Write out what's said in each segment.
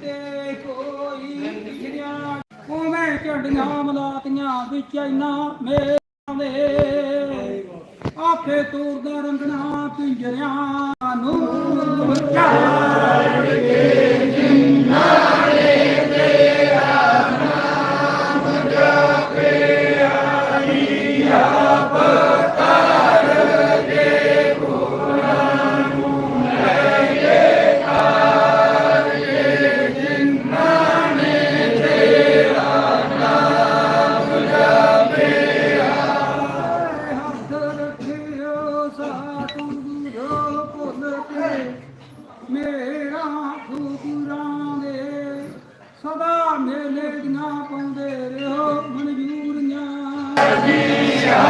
ਤੇ ਕੋਈ ਪਿਛੜਿਆ ਝੰਡੀਆਂ ਮਲਾਤੀਆਂ ਵਿੱਚ ਇਨਾ ਮੇਰਾਂ ਦੇ ਤੂਰ ਦਾ ਰੰਗਣਾ ਪਿੰਜਰਿਆਂ ਨੂੰ। ਮੇਰਾ ਫੁਕਰਾਂ ਦੇ ਸਦਾ ਮੇਲੇ ਦੀਆਂ ਪਾਉਂਦੇ ਰਹੋ ਮਨਜੂਰੀਆਂ। ਨੰਤੀਆਂ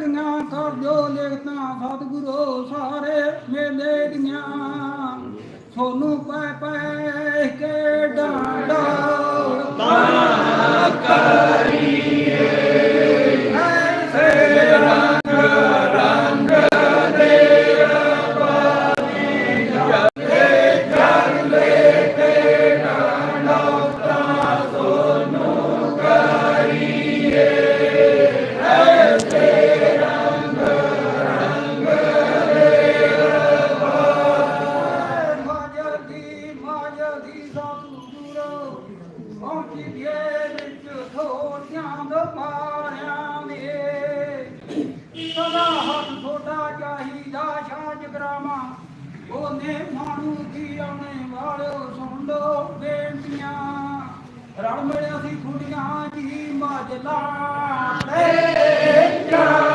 ਚੰਗੀਆਂ ਕਰ ਦਿਓ ਲਿਖਤਾਂ ਸਤਿਗੁਰੂ ਸਾਰੇ ਮੇਲੇ ਦੀਆਂ। ਸੋਨੂੰ ਪੈ ਪੈ ਪਹੁੰਚੀ ਵਿੱਚ ਥੋੜੀਆਂ ਦੋ ਮਾਰਿਆਂ ਦੇ ਸਦਾ ਹੱਥ ਥੋੜਾ ਚਾਹੀਦਾ ਛਾਜ ਗਰਾਮਾ ਉਹਨੇ ਮਾਣੂ ਕੀ ਆਉਣੇ ਵਾਲਿਓ ਸੁਣ ਲੋ ਬੇਨਤੀਆਂ। ਰਲ ਮਿਲਿਆ ਸੀ ਕੁੜੀਆਂ ਜੀ ਮਾਜਲਾ। ਤੇ ਚਾ